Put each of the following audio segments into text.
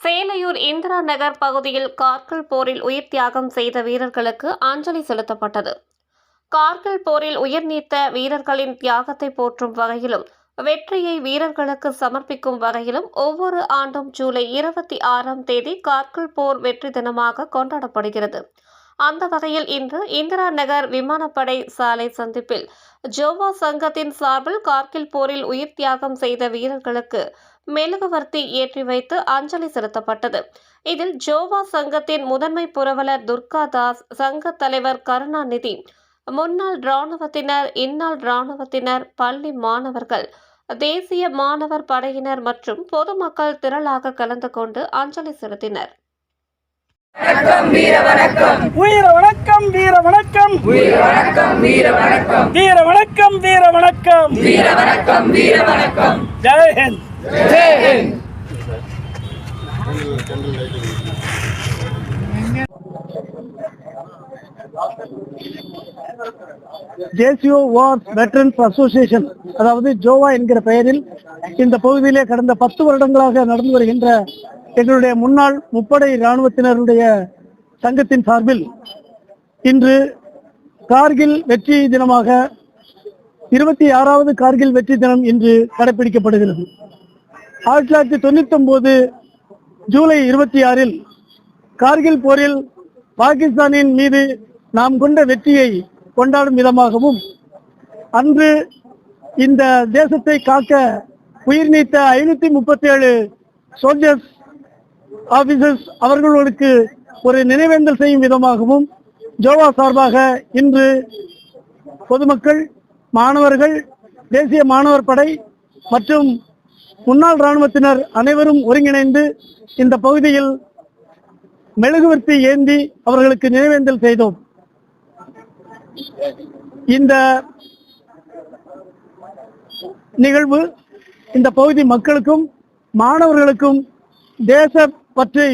சேலையூர் இந்திரா நகர் பகுதியில் கார்கில் போரில் உயிர் தியாகம் செய்த வீரர்களுக்கு அஞ்சலி செலுத்தப்பட்டது. கார்கில் போரில் உயிர் நீத்த வீரர்களின் தியாகத்தை போற்றும் வகையிலும் வெற்றியை வீரர்களுக்கு சமர்ப்பிக்கும் வகையிலும் ஒவ்வொரு ஆண்டும் ஜூலை இருபத்தி ஆறாம் தேதி கார்கில் போர் வெற்றி தினமாக கொண்டாடப்படுகிறது. அந்த வகையில் இன்று இந்திரா நகர் விமானப்படை சாலை சந்திப்பில் ஜோவா சங்கத்தின் சார்பில் கார்கில் போரில் உயிர் தியாகம் செய்த வீரர்களுக்கு மெழுகுவர்த்தி ஏற்றி வைத்து அஞ்சலி செலுத்தப்பட்டது. இதில் ஜோவா சங்கத்தின் முதன்மை புரவலர் துர்கா தாஸ் சங்க தலைவர் கருணாநிதி முன்னாள் இராணுவத்தினர் இந்நாள் இராணுவத்தினர் பள்ளி மாணவர்கள் தேசிய மாணவர் படையினர் மற்றும் பொதுமக்கள் திரளாக கலந்து கொண்டு அஞ்சலி செலுத்தினர். வீர வணக்கம். வீர வணக்கம் வீர வணக்கம். வீர வணக்கம் வீர வணக்கம். வீர வணக்கம் வீர வணக்கம். வீர வணக்கம் வீர வணக்கம். ஜெய் ஹிந்த். ஜெய் ஹிந்த். ஜேசியோ வார் வெட்டரன்ஸ் அசோசியேஷன் அதாவது ஜோவா என்கிற பெயரில் இந்த பகுதியிலே கடந்த பத்து வருடங்களாக நடந்து வருகின்ற எங்களுடைய முன்னாள் முப்படை இராணுவத்தினருடைய சங்கத்தின் சார்பில் இன்று கார்கில் வெற்றி தினமாக இருபத்தி ஆறாவது கார்கில் வெற்றி தினம் இன்று கடைபிடிக்கப்படுகிறது ஆயிரத்தி தொள்ளாயிரத்தி தொண்ணூத்தி ஒன்பது ஜூலை இருபத்தி ஆறில் கார்கில் போரில் பாகிஸ்தானின் மீது நாம் கொண்ட வெற்றியை கொண்டாடும் விதமாகவும் அன்று இந்த தேசத்தை காக்க உயிர் நீத்த ஐநூத்தி முப்பத்தி ஏழு சோல்ஜர்ஸ் ஆபீசர்ஸ் அவர்களுக்கு ஒரு நினைவேந்தல் செய்யும் விதமாகவும் ஜோவா சார்பாக இன்று பொதுமக்கள் மாணவர்கள் தேசிய மாணவர் படை மற்றும் முன்னாள் இராணுவத்தினர் அனைவரும் ஒருங்கிணைந்து இந்த பகுதியில் மெழுகுவர்த்தி ஏந்தி அவர்களுக்கு நினைவேந்தல் செய்தோம். இந்த நிகழ்வு இந்த பகுதி மக்களுக்கும் மாணவர்களுக்கும் தேச பற்றி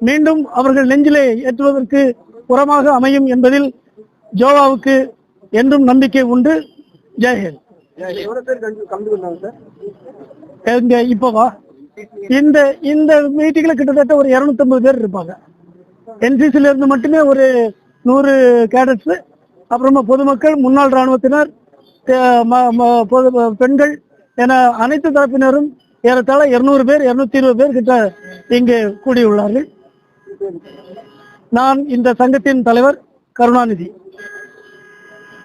மீண்டும் அவர்கள் நெஞ்சிலே ஏற்றுவதற்கு புறமாக அமையும் என்பதில் ஜோவாவுக்கு என்றும் நம்பிக்கை உண்டு. ஜெயஹிந்த் எங்க இப்பவா இந்த இந்த மீட்டிங்ல கிட்டத்தட்ட ஒரு 250 பேர் இருப்பாங்க. என்சிசில இருந்து மட்டுமே ஒரு நூறு கேடட்ஸ் அப்புறமா பொதுமக்கள் முன்னாள் இராணுவத்தினர் பெண்கள் என அனைத்து தரப்பினரும் ஏறத்தாழ 200 பேர் 220 இருபது பேர் கிட்ட இங்கு கூடியுள்ளார்கள். நான் இந்த சங்கத்தின் தலைவர் கருணாநிதி.